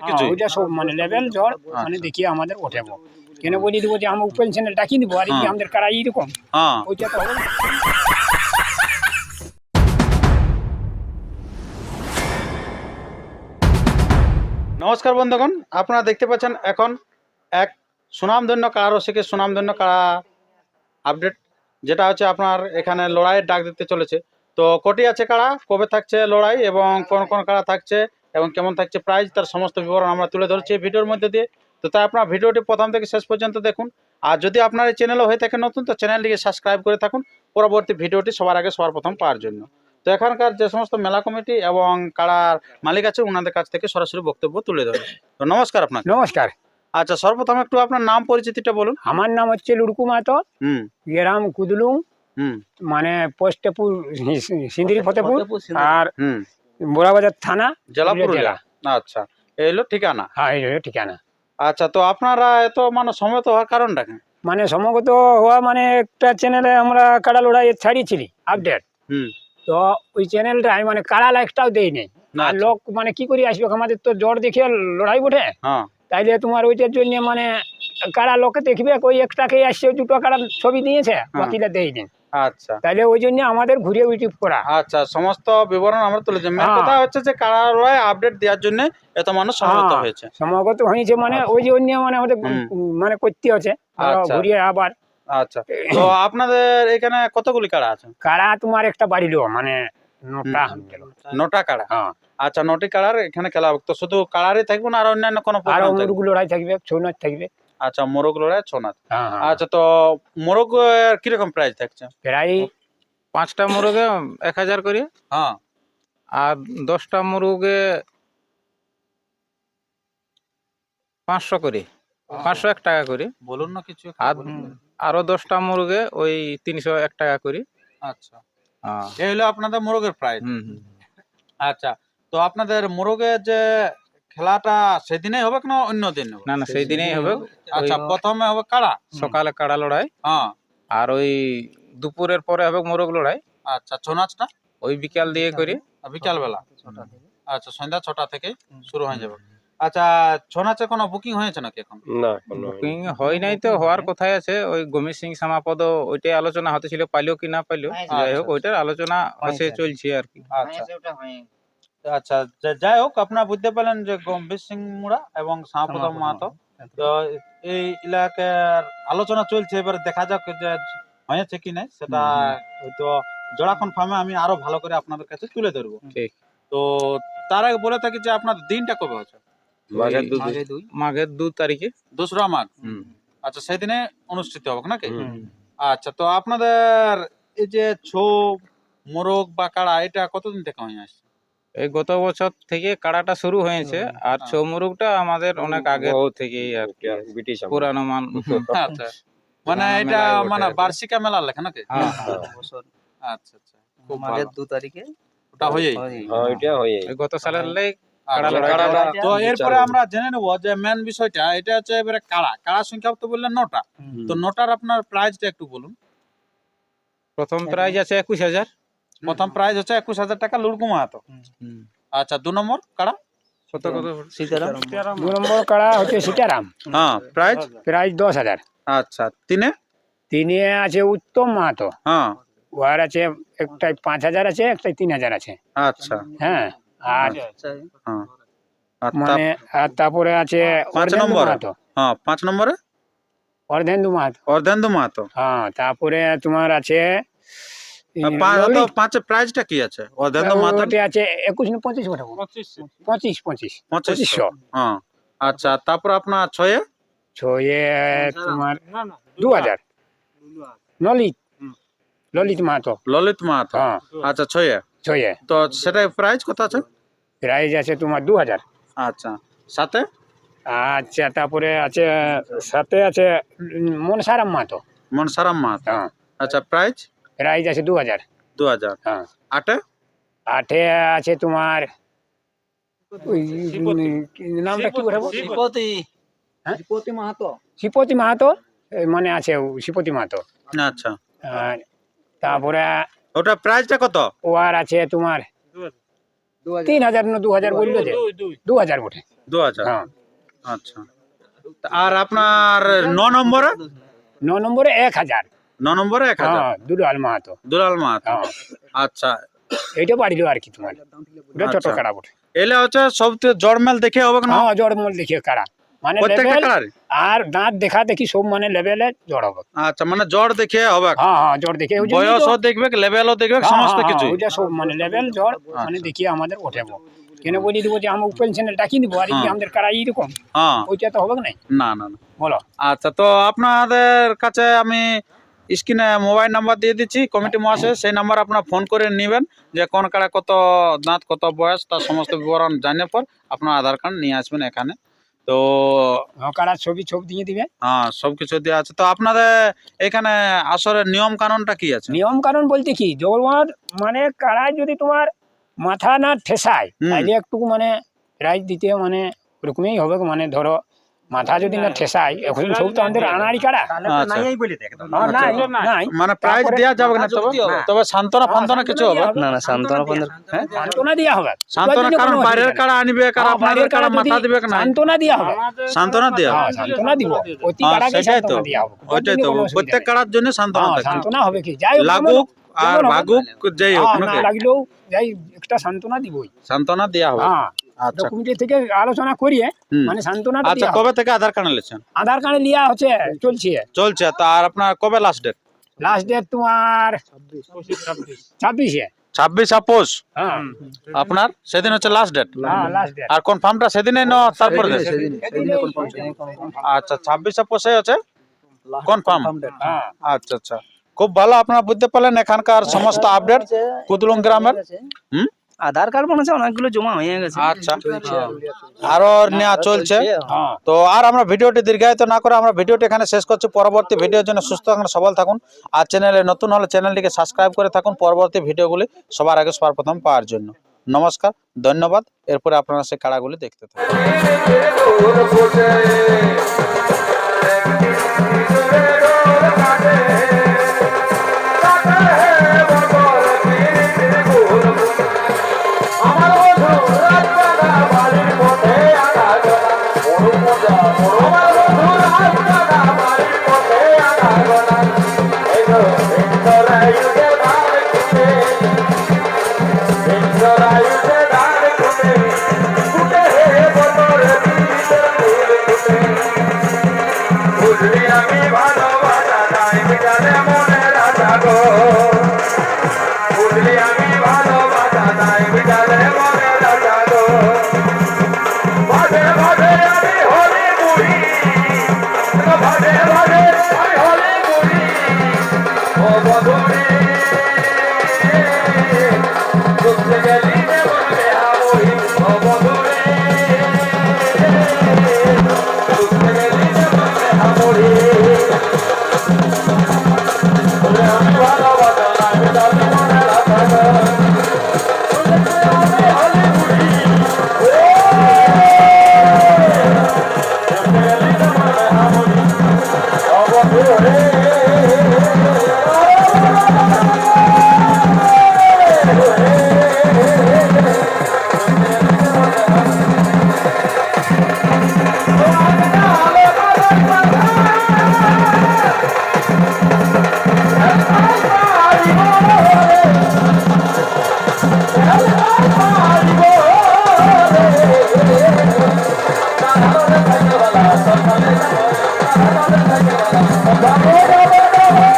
হ্যাঁ? ওইটা সব মানে লেভেল জ্বর মানে আচ্ছা। দেখিয়ে আমাদের ওঠাবো। কেন বলি দিব যে আমরা উপেন চ্যানেল ডাকি দিব আর হ্যাঁ। আমাদের কারা এইরকম? হ্যাঁ। ওইটা তো হবে নমস্কার বন্ধুগণ আপনারা দেখতে পাচ্ছেন এখন এক সুনামধন্য কারা রসিকের সুনামধন্য কারা আপডেট যেটা হচ্ছে আপনার এখানে লড়াইয়ের ডাক দিতে চলেছে। তো কটি আছে কারা? কবে থাকছে লড়াই এবং কোন কোন কারা থাকছে? এবং কেমন থাকছে প্রাইজ তার সমস্ত বিবরণ আমরা তুলে ধরছি এই ভিডিওর মধ্যে দিয়ে। তো তাই আপনার ভিডিওটি প্রথম থেকে শেষ পর্যন্ত দেখুন। আর যদি আপনার এই চ্যানেলও হয়ে থাকে নতুন তো চ্যানেলটিকে সাবস্ক্রাইব করে থাকুন। পরবর্তী ভিডিওটি সবার আগে সবার প্রথম পাওয়ার জন্য। তো এখানকার যে সমস্ত মেলা কমিটি এবং কারার মালিক আছে ওনাদের কাছ থেকে সরাসরি বক্তব্য তুলে ধরে তো নমস্কার আপনাকে। নমস্কার। আচ্ছা সর্বপ্রথম একটু আপনার নাম পরিচিতিটা বলুন। আমার নাম হচ্ছে লুড়কু মাতো হুম। গ্রাম কুদলুং। হুম। মানে পোস্টেপুর সিন্দিরি ফতেপুর। আর হুম। বোরাবাজার থানা জেলা। পুরুলিয়া আচ্ছা এই হলো ঠিকানা? হ্যাঁ এই হলো ঠিকানা। আচ্ছা তো আপনারা এত মানে সমবেত হওয়ার কারণটা কি? মানে সমগত হওয়া মানে একটা চ্যানেলে আমরা কাড়া লড়াই ছাড়িয়েছিলি আপডেট হুম। তো ওই চ্যানেলটাই মানে কাড়া লাইফটাও দেই নেই। আর আচ্ছা। লোক মানে কি করে আসবে? আমাদের তো জ্বর দেখে লড়াই বটে। হ্যাঁ। তাইলে তোমার ওইটার জন্য মানে কারা লোকে দেখবে ওই একটাকে আসছে দুটো কারা ছবি দিয়েছে বাকিটা দেয়নি। আচ্ছা। তাইলে ওই জন্য আমাদের ঘুরে ইউটিউব করা। আচ্ছা সমস্ত বিবরণ আমরা তুলেছি মেন হ্যাঁ। কথা হচ্ছে যে কারালয় আপডেট দেওয়ার জন্য এত মানুষ সমবেত হ্যাঁ, হয়েছে। সমাগত হয়েছে মানে ওই জন্য মানে আমাদের মানে করতে হচ্ছে। আচ্ছা। ঘুরিয়ে আবার। আচ্ছা। তো আপনাদের এখানে কতগুলি কাড়া আছে? কারা তোমার একটা বাড়িলো মানে নটা। কাড়া হ্যাঁ। আচ্ছা নটি কাড়ার এখানে খেলা তো শুধু কাড়ারই থাকবে না আর অন্যান্য কোনো আরও লড়াই থাকবে ছৌ নাচ থাকবে। আচ্ছা মোরগ লড়াই ছৌ নাচ হ্যাঁ হ্যাঁ আচ্ছা তো মোরগ কীরকম প্রাইস থাকছে প্রায় পাঁচটা মুরগে এক হাজার করে। হ্যাঁ। আর দশটা মুরগে পাঁচশো করে। পাঁচশো। এক টাকা করে। বলুন না কিছু আর আরও দশটা মুরগে ওই তিনশো এক টাকা করে। আচ্ছা। হ্যাঁ। এই হলো আপনাদের মোরগের প্রাইস। আচ্ছা তো আপনাদের মোরগের যে খেলাটা সেদিনেই হবে না অন্য দিন না না সেই দিনেই হবে। আচ্ছা প্রথমে হবে কাড়া সকালে কাড়া লড়াই? হ্যাঁ। আর ওই দুপুরের পরে হবে মোরগ লড়াই। আচ্ছা ছৌ নাচটা? ওই বিকাল দিয়ে করে। বিকাল বেলা আচ্ছা সন্ধ্যা ছটা থেকে শুরু হয়ে যাবে। আচ্ছা ছৌ নাচে কোনো বুকিং হয়েছে নাকি এখন? না বুকিং হয় নাই তো হওয়ার কথাই আছে। ওই গমিত সিং সামাপদ ওইটাই আলোচনা হতেছিল পাইলো কি না পাইলো। যাই হোক ওইটার আলোচনা হচ্ছে চলছে আর কি। আচ্ছা। আচ্ছা যাই হোক আপনারা বুঝতে পারলেন যে গম্ভীর সিং মুড়া এবং শ্যামাপদম মাহাতো। তো এই এলাকার আলোচনা চলছে এবার দেখা যাক যে হয়েছে কি নাই। সেটা হয়তো জোড়াখন ফার্মে আমি আরও ভালো করে আপনাদের কাছে তুলে ধরবো। তো তার আগে বলে থাকি যে আপনার দিনটা কবে হচ্ছে মাঘের দু তারিখে। দোসরা মাঘ। আচ্ছা সেদিনে অনুষ্ঠিত হবে নাকি? আচ্ছা তো আপনাদের এই যে ছৌ মোরগ বা কাড়া এটা কতদিন থেকে হয়ে আসছে? এই গত বছর থেকে কাড়াটা শুরু হয়েছে আর হ্যাঁ। চৌমুরুকটা আমাদের অনেক আগে থেকেই আর কি পুরানো মান আচ্ছা। মানে এটা মানে। বার্ষিকা মেলার লেখা নাকি? হ্যাঁ, আচ্ছা আচ্ছা। খুব মাঘের দু তারিখে। ওটা হয়েই। এই গত সালের লাই আচ্ছা, কাড়া লড়াই। কাড়া- তো এরপরে আমরা জেনে নেব যে মেন বিষয়টা এটা হচ্ছে এবারে কাড়া। কাড়া সংখ্যা তো বললেন নটা। তো নটার আপনার প্রাইসটা একটু বলুন। প্রথম প্রাইজ আছে একুশ হাজার। প্রথম প্রাইজ হচ্ছে একুশ হাজার টাকা লুড়কু মাহাতো। আচ্ছা দু নম্বর কাড়া? কত কত সীতারাম। দু নম্বর কাড়া হচ্ছে সীতারাম। হ্যাঁ প্রাইস প্রায় দশ হাজার। আচ্ছা তিনে? তিনে আছে উত্তম মাহাতো। হ্যাঁ। ওয়ার আছে একটাই পাঁচ হাজার আছে একটাই তিন হাজার আছে। আচ্ছা। হ্যাঁ আর হ্যাঁ। মানে আর তারপরে আছে পাঁচ নম্বর? হ্যাঁ পাঁচ নম্বরে? অর্ধেন্দু মাহাতো। অর্ধেন্দু মাহাতো। হ্যাঁ তারপরে তোমার আছে প্রাইসটা কি আছে? আছে একুশ না পঁচিশ ওটা পঁচিশ। পঁচিশ পঁচিশশো। পঁচিশশো। হ্যাঁ। আচ্ছা তারপর আপনার ছয়ে? ছয়ে তোমার দু হাজার ললিত। ললিত মাহাতো। ললিত মাহাতো। হ্যাঁ। আচ্ছা ছয়ে? ছয়ে। তো সেটা প্রাইস কত আছে? প্রাইস আছে তোমার দু হাজার আচ্ছা সাথে? আচ্ছা তারপরে আছে সাথে আছে মনসারাম মাহাতো। মনসারাম মাহাতো। হ্যাঁ। আচ্ছা প্রাইস প্রাইস আছে দু হাজার দু হাজার হ্যাঁ। আটে? আটে আছে তোমার ওই নামটা কি বলব? শ্রীপতি। হ্যাঁ? শ্রীপতি মাহাতো। শিপতি মাহাতো? এই মানে আছে ও শিপতি মাহাতো। আচ্ছা। আর তারপরে ওটা প্রাইসটা কত? ও আর আছে তোমার তিন হাজার না দু হাজার বলল যে দু হাজার বটে। দু হাজার হ্যাঁ। আচ্ছা। আর আপনার ন নম্বরে? ন নম্বরে এক হাজার। ন নম্বরে এক হাজার? হ্যাঁ দুলাল মাহাতো দুলাল মাহাত হ্যাঁ। আচ্ছা। বাড়িল আর কি তোমার। ওটা ছোট আচ্ছা। কাড়া বটে। এলে হচ্ছে সব জড়মেল দেখে হবে না? হ্যাঁ জড়মল দেখিয়ে কাড়া মানে প্রত্যেকটা level আর দাঁত দেখা দেখি সব মানে লেভেলে জড় হবে। আচ্ছা মানে জ্বর দেখে হবে। হ্যাঁ হ্যাঁ জড় দেখে। ওই জন্যই তো- বয়সও দেখবে লেভেলও দেখবে হ্যাঁ, সমস্ত হ্যাঁ, কিছু ওইটা সব মানে লেভেল জড় মানে আচ্ছা। দেখিয়ে আমাদের ওঠেব। কেন বলি দিব যে আমরা উপেন চ্যানেল ডাকি দিব আর এই যে হ্যাঁ। আমাদের কারা এইরকম? হ্যাঁ। ওইটা তো হবে না না না। বলো। আচ্ছা তো আপনাদের কাছে আমি স্ক্রিনে মোবাইল নাম্বার দিয়ে দিচ্ছি কমিটি মহাশয় সেই নাম্বার আপনার ফোন করে নেবেন যে কোন কাড়া কত দাঁত কত বয়স তার সমস্ত বিবরণ জানার পর আপনার আধার কার্ড নিয়ে আসবেন এখানে। তো হ্যাঁ, কারা ছবি ছবি দিয়ে দিবে। হ্যাঁ সব কিছু দেওয়া আছে। তো আপনাদের এখানে আসরের নিয়ম কানুনটা কি আছে? নিয়ম কানুন বলতে কি জগর মানে কারায় যদি তোমার মাথা না ঠেসায়। তাহলে একটু মানে রাইজ দিতে মানে ওরকমই হবে মানে ধরো মাথা যদি না ঠেসায় এখন সব তো আমাদের আনাড়ি হ্যাঁ, নাই। মানে প্রাইজ দেওয়া যাবে না তবে? তবে সান্ত্বনা ফান্তনা কিছু হবে? না না সান্ত্বনা হ্যাঁ? সান্ত্বনা দেওয়া হবে। জন্য কারণ বাইরের কাড়া আনবে কারণ হ্যাঁ, আপনাদের বাইরের কাড়া কাড়া মাথা দিবে না? সান্ত্বনা দেওয়া হবে। সান্ত্বনা দেওয়া হ্যাঁ সান্ত্বনা দিব। প্রতি হ্যাঁ, কারাকে সেটাই তো। দেওয়া হবে। ওইটাই তো। প্রত্যেক। কাড়ার জন্য সান্ত্বনা হ্যাঁ, থাকছে সান্ত্বনা হবে কি? যাই লাগুক আর ভাগুক যেই হোক হ্যাঁ, না নাকি লাগলেও যাই একটা সান্ত্বনা দিবই। সান্ত্বনা দেওয়া হবে। হ্যাঁ। আচ্ছা। কমিটি থেকে আলোচনা করিয়ে হুম। মানে সান্ত্বনা আচ্ছা কবে থেকে আধার কার্ড নিয়েছেন? আধার কার্ড লিয়া হচ্ছে চলছে। চলছে তো আর আপনার কবে লাস্ট ডেট লাস্ট ডেট তোমার ছাব্বিশে। ছাব্বিশ আপোষ হ্যাঁ। আপনার? সেদিন হচ্ছে লাস্ট ডেট হ্যাঁ লাস্ট আর কনফার্মটা সেদিনে ন তারপরে আচ্ছা ছাব্বিশ আপোষে হচ্ছে? কনফার্ম হ্যাঁ। আচ্ছা আচ্ছা। খুব ভালো আপনারা বুঝতে পারলেন এখানকার সমস্ত আপডেট কুদলুং গ্রামের। হুম? আধার কার্ড মনে হচ্ছে অনেকগুলো জমা হয়ে গেছে আচ্ছা আরও নেওয়া চলছে হ্যাঁ তো আর আমরা ভিডিওটি দীর্ঘায়িত না করে আমরা ভিডিওটি এখানে শেষ করছি পরবর্তী ভিডিওর জন্য সুস্থ থাকুন সবল থাকুন আর চ্যানেলে নতুন হলে চ্যানেলটিকে সাবস্ক্রাইব করে থাকুন পরবর্তী ভিডিওগুলি সবার আগে সবার প্রথম পাওয়ার জন্য নমস্কার ধন্যবাদ এরপরে আপনারা সেই কাড়াগুলি দেখতে থাকুন ও